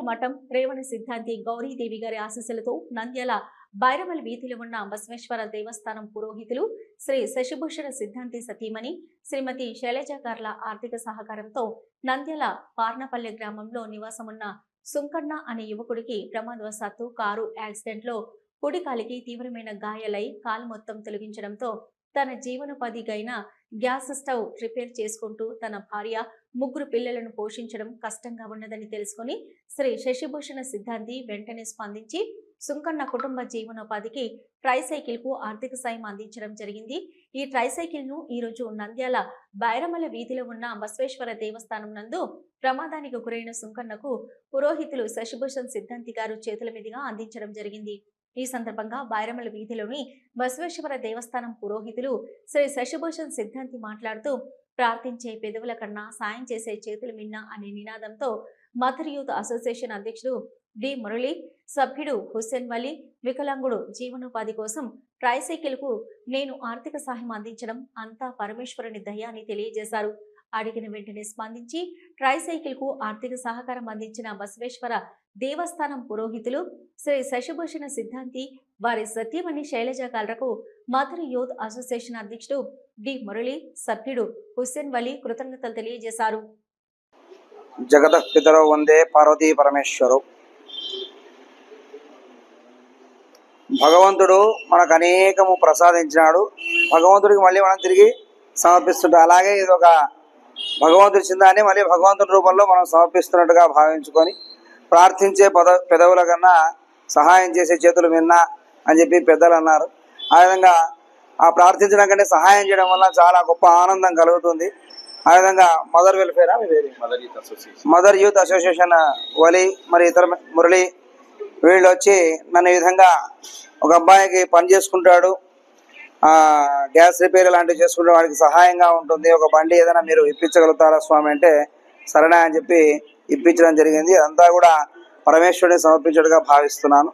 నంద్యాల మఠం రేవణ సిద్ధాంతి గౌరీదేవి గారి ఆశీస్సులతో నంద్యాల బైరమల్ వీధిలో ఉన్న బసవేశ్వర దేవస్థానం పురోహితులు శ్రీ శశిభూషణ సిద్ధాంతి సతీమణి శ్రీమతి శైలజ గార్ల ఆర్థిక సహకారంతో నంద్యాల పార్నపల్లె గ్రామంలో నివాసమున్న సుంకన్న అనే యువకుడికి ప్రమాదవశాత్తు కారు యాక్సిడెంట్లో కుడి కాలికి తీవ్రమైన గాయాలై కాలు మొత్తం తొలగించడంతో తన జీవనోపాధికైన గ్యాస్ స్టవ్ రిపేర్ చేసుకుంటూ తన భార్య ముగ్గురు పిల్లలను పోషించడం కష్టంగా ఉన్నదని తెలుసుకుని శ్రీ శశిభూషణ సిద్ధాంతి వెంటనే స్పందించి సుంకన్న కుటుంబ జీవనోపాధికి ట్రైసైకిల్కు ఆర్థిక సాయం అందించడం జరిగింది. ఈ ట్రైసైకిల్ను ఈ రోజు నంద్యాల బైరమల వీధిలో ఉన్న బసవేశ్వర దేవస్థానం నందు ప్రమాదానికి గురైన సుంకన్నకు పురోహితులు శశిభూషణ్ సిద్ధాంతి గారు చేతుల మీదుగా అందించడం జరిగింది. ఈ సందర్భంగా బైరమల వీధిలోని బసవేశ్వర దేవస్థానం పురోహితులు శ్రీ శశిభూషణ్ సిద్ధాంతి మాట్లాడుతూ ప్రార్థించే పెదవుల కన్నా సాయం చేసే చేతులు మిన్న అనే నినాదంతో మదర్ యూత్ అసోసియేషన్ అధ్యక్షుడు డి. మురళి సభ్యుడు హుస్సేన్ వలీ వికలాంగుడు జీవనోపాధి కోసం ట్రైసైకిల్కు నేను ఆర్థిక సహాయం అందించడం అంతా పరమేశ్వరుని దయ అని తెలియజేశారు. అడిగిన వెంటనే స్పందించి ట్రైసైకిల్కు ఆర్థిక సహకారం అందించిన బసవేశ్వర దేవస్థానం పురోహితులు శ్రీ శశిభూషణ సిద్ధాంతి వారి సత్యమణి శైలజ కాల్రకు మధుర యూత్ అసోసియేషన్ అధ్యక్షుడు డి. మురళి సభ్యుడు హుస్సేన్ వలీ కృతజ్ఞతలు తెలియజేశారు. జగత పితరో వందే పార్వతీ పరమేశ్వరు. భగవంతుడు మనకు అనేకము ప్రసాదించినాడు. భగవంతుడికి మళ్ళీ మనం తిరిగి సమర్పిస్తుంటాం. అలాగే ఇది ఒక భగవంతుడి చిందాన్ని మళ్ళీ భగవంతుడి రూపంలో మనం సమర్పిస్తున్నట్టుగా భావించుకొని ప్రార్థించే పద పెదవుల కన్నా సహాయం చేసే చేతులు మిన్న అని చెప్పి పెద్దలు అన్నారు. ఆ విధంగా ఆ ప్రార్థించడం కంటే సహాయం చేయడం వల్ల చాలా గొప్ప ఆనందం కలుగుతుంది. ఆ విధంగా మదర్ వెల్ఫేరా? మదర్ యూత్ అసోసియేషన్ వలి మరి ఇతర మురళి వీళ్ళు వచ్చి నన్ను ఈ విధంగా ఒక అబ్బాయికి పని చేసుకుంటాడు. గ్యాస్ రిపేర్ లాంటివి చేసుకుంటే వాడికి సహాయంగా ఉంటుంది. ఒక బండి ఏదైనా మీరు ఇప్పించగలుగుతారా స్వామి అంటే సరేనా అని చెప్పి ఇప్పించడం జరిగింది. అదంతా కూడా పరమేశ్వరుని సమర్పించడుగా భావిస్తున్నాను.